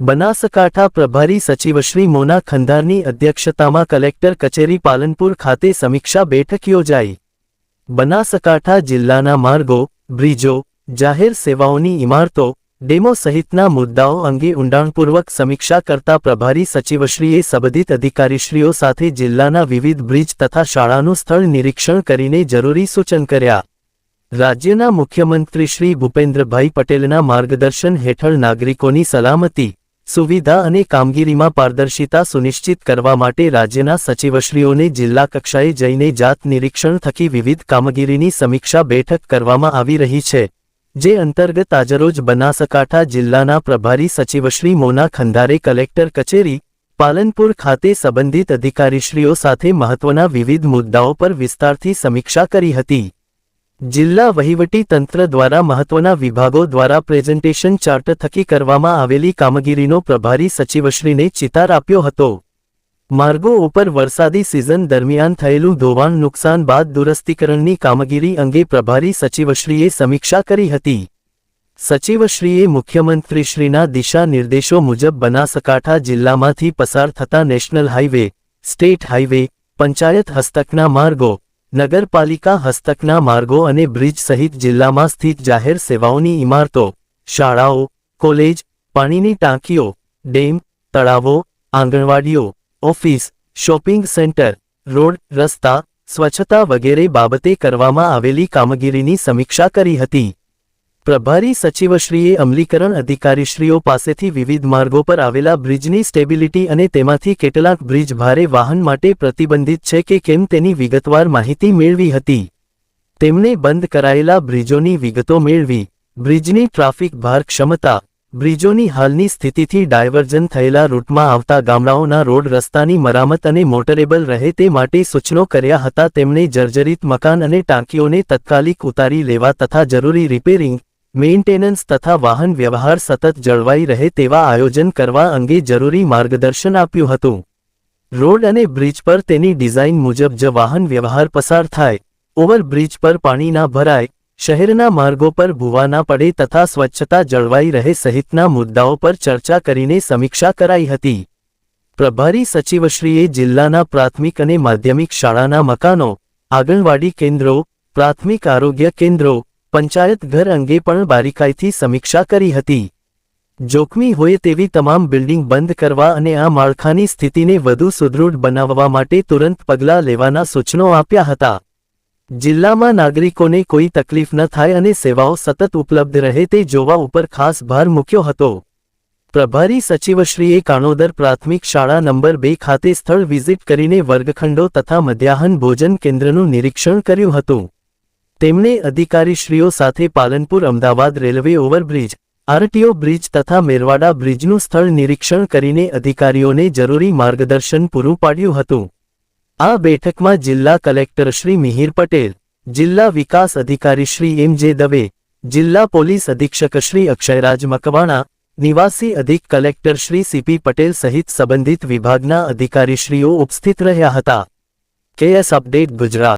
બનાસકાંઠા પ્રભારી સચિવ શ્રી મોના ખંધારની અધ્યક્ષતામાં કલેક્ટર કચેરી પાલનપુર ખાતે સમીક્ષા બેઠક યોજાઈ. બનાસકાંઠા જિલ્લાના માર્ગો, બ્રિજો, જાહેર સેવાઓની ઇમારતો, ડેમો સહિતના મુદ્દાઓ અંગે ઊંડાણપૂર્વક સમીક્ષા કરતા પ્રભારી સચિવશ્રીએ સંબંધિત અધિકારીશ્રીઓ સાથે જિલ્લાના વિવિધ બ્રિજ તથા શાળાનું સ્થળ નિરીક્ષણ કરીને જરૂરી સૂચન કર્યા. રાજ્યના મુખ્યમંત્રી શ્રી ભૂપેન્દ્રભાઈ પટેલના માર્ગદર્શન હેઠળ નાગરિકોની સલામતી સુવિધા અને કામગીરીમાં પારદર્શિતા સુનિશ્ચિત કરવા માટે રાજ્યના સચિવશ્રીઓને જિલ્લા કક્ષાએ જઈને જાત નિરીક્ષણ થકી વિવિધ કામગીરીની સમીક્ષા બેઠક કરવામાં આવી રહી છે, જે અંતર્ગત આજરોજ બનાસકાંઠા જિલ્લાના પ્રભારી સચિવશ્રી મોના ખંધારે કલેક્ટર કચેરી, પાલનપુર ખાતે સંબંધિત અધિકારીશ્રીઓ સાથે મહત્વના વિવિધ મુદ્દાઓ પર વિસ્તારથી સમીક્ષા કરી હતી. જિલ્લા વહીવટી તંત્ર દ્વારા મહત્વના વિભાગો દ્વારા પ્રેઝન્ટેશન ચાર્ટ થકી કરવામાં આવેલી કામગીરીનો પ્રભારી સચિવશ્રીને ચિતાર આપ્યો હતો. માર્ગો ઉપર વરસાદી સિઝન દરમિયાન થયેલું ધોવાણ નુકસાન બાદ દુરસ્તીકરણની કામગીરી અંગે પ્રભારી સચિવશ્રીએ સમીક્ષા કરી હતી. સચિવશ્રીએ મુખ્યમંત્રીશ્રીના દિશા નિર્દેશો મુજબ બનાસકાંઠા જિલ્લામાંથી પસાર થતા national highway, state highway, panchayat હસ્તકના માર્ગો નગરપાલિકા હસ્તકના માર્ગો અને બ્રિજ સહિત જિલ્લામાં સ્થિત જાહેર સેવાઓની ઇમારતો, શાળાઓ, કોલેજ, પાણીની ટાંકીઓ, ડેમ, તળાવો, આંગણવાડીઓ, ઓફિસ, શોપિંગ સેન્ટર, રોડ, રસ્તા, સ્વચ્છતા વગેરે બાબતે કરવામાં આવેલી કામગીરીની સમીક્ષા કરી હતી. પ્રભારી સચિવશ્રીએ અમલીકરણ અધિકારીશ્રીઓ પાસેથી વિવિધ માર્ગો પર આવેલા બ્રિજની સ્ટેબિલિટી અને તેમાંથી કેટલાક બ્રિજ ભારે વાહન માટે પ્રતિબંધિત છે કે કેમ તેની વિગતવાર માહિતી મેળવી હતી. તેમણે બંધ કરાયેલા બ્રિજોની વિગતો મેળવી. બ્રિજની ટ્રાફિક ભાર ક્ષમતા. બ્રિજોની હાલની સ્થિતિથી ડાયવર્જન થયેલા રૂટમાં આવતા ગામડાઓના રોડ રસ્તાની મરામત અને મોટરેબલ રહે તે માટે સૂચનો કર્યા હતા. તેમણે જર્જરિત મકાન અને ટાંકીઓને તત્કાલિક ઉતારી લેવા તથા જરૂરી રિપેરિંગ મેઇન્ટેનન્સ તથા વાહન વ્યવહાર સતત જળવાઈ રહે તેવા આયોજન કરવા અંગે જરૂરી માર્ગદર્શન આપ્યું હતું. રોડ અને બ્રિજ પર તેની ડિઝાઇન મુજબ જ વાહન વ્યવહાર પસાર થાય. ઓવરબ્રિજ પર પાણી ના ભરાય, શહેરના માર્ગો પર ભૂવા ના પડે તથા સ્વચ્છતા જળવાઈ રહે સહિતના મુદ્દાઓ પર ચર્ચા કરીને સમીક્ષા કરાઈ હતી. પ્રભારી સચિવશ્રીએ જિલ્લાના પ્રાથમિક અને માધ્યમિક શાળાના મકાનો, આંગણવાડી કેન્દ્રો, પ્રાથમિક આરોગ્ય કેન્દ્રો પંચાયત ઘર અંગે પણ બારીકાઈથી સમીક્ષા કરી હતી. જોખમી હોય તેવી તમામ બિલ્ડિંગ બંધ કરવા અને આ માળખાની સ્થિતિને વધુ સુદૃઢ બનાવવા માટે તુરંત પગલાં લેવાના સૂચનો આપ્યા હતા. જિલ્લામાં નાગરિકોને કોઈ તકલીફ ન થાય અને સેવાઓ સતત ઉપલબ્ધ રહે તે જોવા ઉપર ખાસ ભાર મૂક્યો હતો. પ્રભારી સચિવશ્રીએ કાણોદર પ્રાથમિક શાળા નંબર બે ખાતે સ્થળ વિઝિટ કરીને વર્ગખંડો તથા મધ્યાહન ભોજન કેન્દ્રનું નિરીક્ષણ કર્યું હતું. તેમણે અધિકારીશ્રીઓ સાથે Palanpur Ahmedabad railway overbridge, RTO bridge તથા મેરવાડા બ્રિજનું સ્થળ નિરીક્ષણ કરીને અધિકારીઓને જરૂરી માર્ગદર્શન પૂરું પાડ્યું હતું. આ બેઠકમાં જિલ્લા કલેક્ટર શ્રી મિહિર પટેલ, જિલ્લા વિકાસ અધિકારી શ્રી એમ જે દવે, જિલ્લા પોલીસ અધિક્ષક શ્રી અક્ષયરાજ મકવાણા, નિવાસી અધિક કલેક્ટર શ્રી સીપી પટેલ સહિત સંબંધિત વિભાગના અધિકારીશ્રીઓ ઉપસ્થિત રહ્યા હતા. KS update Gujarat.